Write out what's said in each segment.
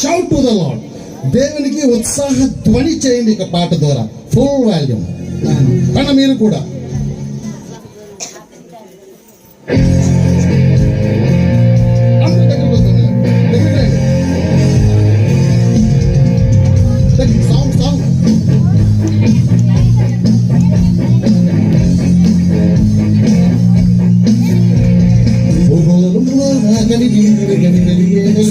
Shout to the lord దేవునికి ఉత్సాహ ధ్వని చేయండి ఇక పాట ద్వారా. ఫుల్ వాల్యూమ్ కానీ మీరు కూడా. కలిగి కలిగి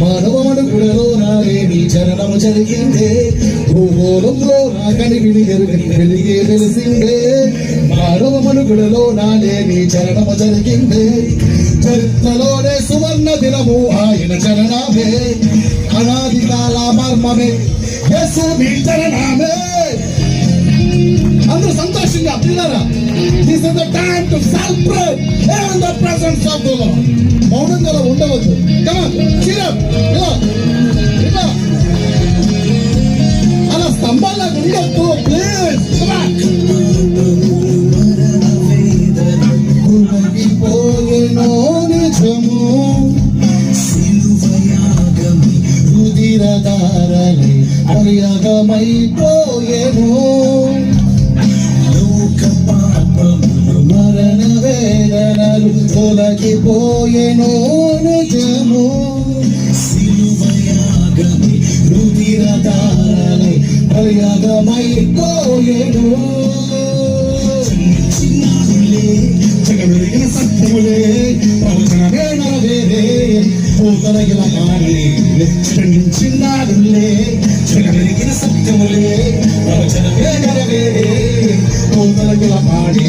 మానవమడు గుడలో నాలేని చరణము జరిగిందే? భూగోళంలో నా వెలుగని వెలిగే వెలిసిందే మానవమను గుడలో నాలేని చరణము జరిగిందే? చరిత్రలోనే సువర్ణ దినము ఆయన చరణమే అనాది కాల మర్మమే. యేసు నీ చరణమే అందరూ సంతోషంగా పిల్లరా? This is the time to celebrate in the presence of the lord అలా ఉండవద్దు కమ్ ఇలా ఇలా అలా స్తంభాల్లో ఉండొద్దు. ప్లీజ్ పోయేనో నిజము. రుదిరదారలే వేదనలు తొలగిపోయేను నిజము. రుదిరదారలే అరియాగమైపోయేను జగమెరిగిన సత్యములే ప్రవచనమే నరవేరే. పూతలగిన మాని చిన్నారులే జగమెరిగిన సత్యములే ప్రవచనమే నరవేరే. పూతలగిన మాని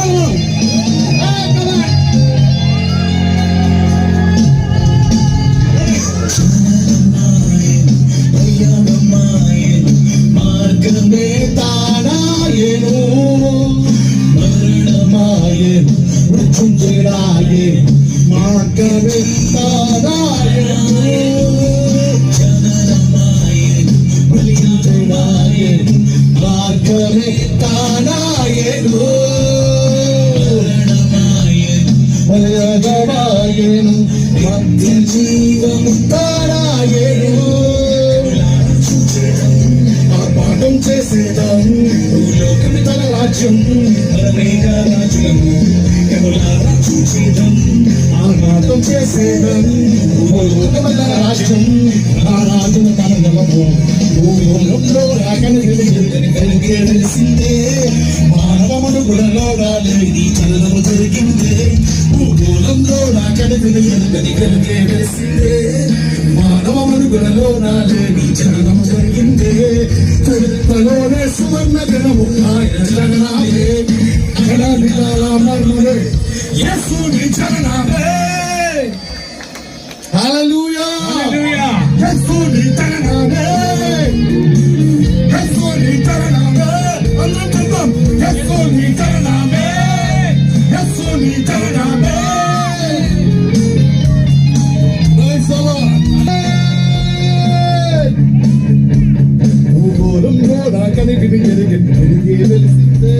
మార్గమే తానాయను. మరణమాయను. మధ్య జీవము తానాయను. ఆర్భాటం చేసేదాం. భూలోకమి తన రాజ్యం. భూలోకమి తన రాజ్యం ఆ రాజున తన నిలము భూలోకంలో రాకని వెలుగుని కలిగే తెలిసిందే మానవమును గుడలో రాలేది చలనము జరిగిందే భూగోళంలో రాకని వెలుగుని కలిగే తెలిసిందే మానవమును గుడలో రాలేని చలనము జరిగిందే చరిత్రలోనే సువర్ణ దినము ఆయన చరణాలే అగడాల మర్మలే యేసు నీ రాకని విడిగిరి విడిగి వెలిసిందే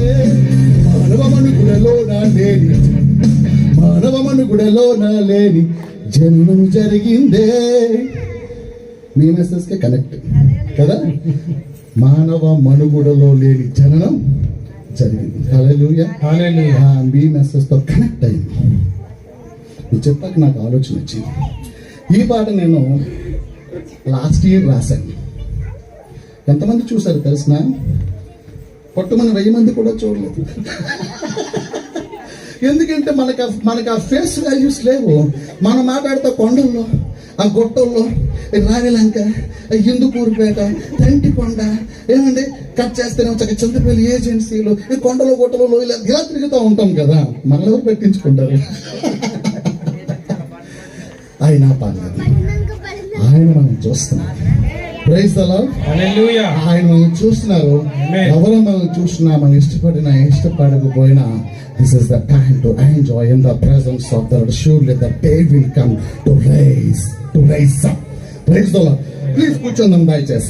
మానవమను గుడలో నా లేని మానవమను గుడలో నా లేని జన్మం జరిగిందే. మీ మెసేజ్కి కనెక్ట్ కదా? మానవ మనుగుడలో లేని జననం జరిగింది. మీ మెసేజ్తో కనెక్ట్ అయింది. నువ్వు చెప్పాక నాకు ఆలోచన వచ్చింది. ఈ పాట నేను లాస్ట్ ఇయర్ రాశాను. ఎంతమంది చూశారు తెలిసిన పట్టుమని వెయ్యి మంది కూడా చూడలేదు. ఎందుకంటే మనకు మనకు ఆ ఫేస్ వాల్యూస్ లేవు. మనం మాట్లాడితే కొండల్లో ఆ గుట్టల్లో ఈ ఇందుకూరుపేట తంటికొండ ఏమండి కట్ చేస్తేనే చక్క చింతపల్లి ఏజెన్సీలు ఈ కొండలు గుట్టలు ఇలా ఇలా తిరుగుతూ ఉంటాం కదా. మనెవరు పెట్టించుకుంటారు? ఆయన పర్లేదు. ఆయన మనం చూస్తున్నాం. ప్రైజ్ ఆయన మనం చూస్తున్నారు. ఎవరు మనం చూస్తున్నా మనం ఇష్టపడినా ఇష్టపడకపోయినా this is the time to enjoy in the presence of the surely the day will come to rise to rise up prize the please కూర్చోందాం దయచేసి.